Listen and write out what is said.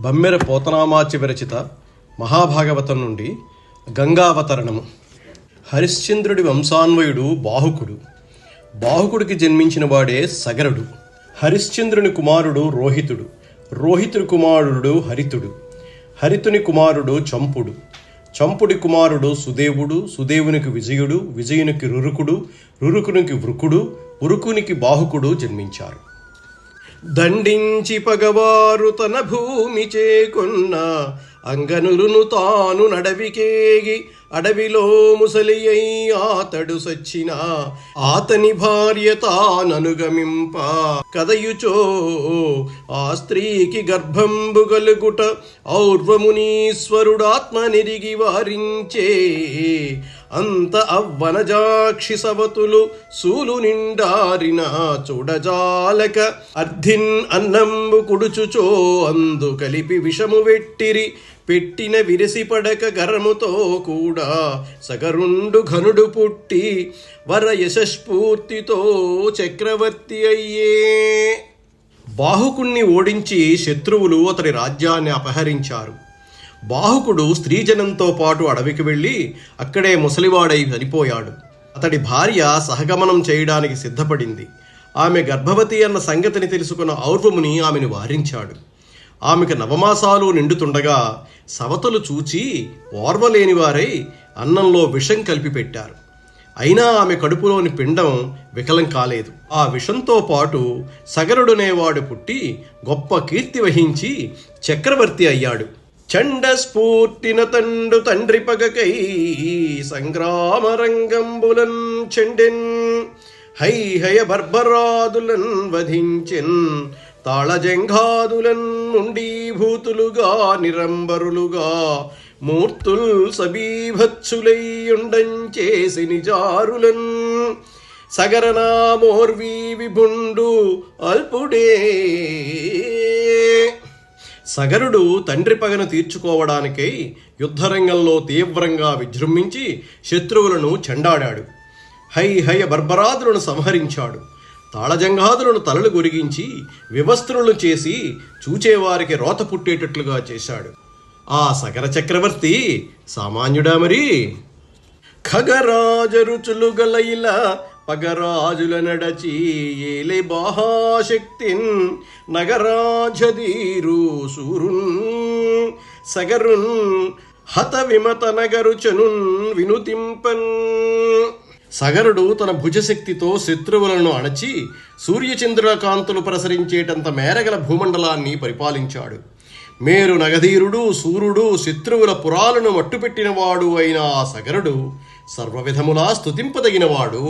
బమ్మెర పోతనామాచి విరచిత మహాభాగవతం నుండి గంగావతరణము. హరిశ్చంద్రుడి వంశాన్వయుడు బాహుకుడు. బాహుకుడికి జన్మించిన వాడే సగరుడు. హరిశ్చంద్రుని కుమారుడు రోహితుడు. రోహితుడి కుమారుడు హరితుడు. హరితుని కుమారుడు చంపుడు. చంపుడి కుమారుడు సుదేవుడు సుదేవునికి విజయుడు విజయునికి రురుకుడు రురుకునికి వృకుడు ఉరుకునికి బాహుకుడు జన్మించారు. దండించి పగవారు తన భూమి చేకున్న అంగనులును తాను నడవికేగి అడవిలో ముసలి అయి ఆతడు సచ్చిన ఆతని భార్య తాననుగమింప. కదయుచో ఆ స్త్రీకి గర్భంబు గలుగుట ఔర్వమునీశ్వరుడాత్మ నిరిగి వారించే. అంత అవ్వనజాక్షి సవతులు సూలు నిండారిన చూడజాలక అర్ధిన్ అన్నంబు కుడుచుచో అందు కలిపి విషము వెట్టిరి పెట్టిన విరసిపడక గరముతో కూడా సగరుండు ఘనుడు పుట్టి వర యశస్ఫూర్తితో చక్రవర్తి అయ్యే. బాహుకుణ్ణి ఓడించి శత్రువులు అతడి రాజ్యాన్ని అపహరించారు. బాహుకుడు స్త్రీజనంతో పాటు అడవికి వెళ్ళి అక్కడే ముసలివాడై చనిపోయాడు. అతడి భార్య సహగమనం చేయడానికి సిద్ధపడింది. ఆమె గర్భవతి అన్న సంగతిని తెలుసుకున్న ఔర్వముని ఆమెను వారించాడు. ఆమెకు నవమాసాలు నిండుతుండగా సవతలు చూచి ఓర్వలేని వారై అన్నంలో విషం కలిపి పెట్టారు. అయినా ఆమె కడుపులోని పిండం వికలం కాలేదు. ఆ విషంతో పాటు సగరుడనేవాడు పుట్టి గొప్ప కీర్తి వహించి చక్రవర్తి అయ్యాడు. చండ స్ఫూర్తిన తండు తండ్రి పగకై సంగ్రామ రంగంబులన్ చెండెన్ హై హయ బర్బరాదులన్ వధించెన్ తాళజంఘాదులన్ ఉండీభూతులుగా నిరంబరులుగా మూర్తుల్ సబీభత్సులయ్యుండం చేసి నిజారులన్. సగరనామోర్వీ విభుండు అల్పుడే. సగరుడు తండ్రి పగను తీర్చుకోవడానికై యుద్ధరంగంలో తీవ్రంగా విజృంభించి శత్రువులను చెండాడాడు. హై హయ బర్బరాదులను సంహరించాడు. తాళజంగాదులను తలలు గొరిగించి వివస్త్రులను చేసి చూచేవారికి రోత పుట్టేటట్లుగా చేశాడు. ఆ సగర చక్రవర్తి సామాన్యుడా మరి? ఖగరాజరుచులు గలైల పగరాజుల నడచి ఏలే బాహాశక్తిన్ నగరాజధీరు సూరున్ సగరున్ హత విమత నగరుచనున్ వినుతింపన్. సగరుడు తన భుజశక్తితో శత్రువులను అణచి సూర్యచంద్రుల కాంతులు ప్రసరించేటంత మేరగల భూమండలాన్ని పరిపాలించాడు. మేరు నగధీరుడు సూర్యుడు శత్రువుల పురాలను మట్టుపెట్టినవాడు అయిన ఆ సగరుడు సర్వవిధములా స్తుతింపదగినవాడు.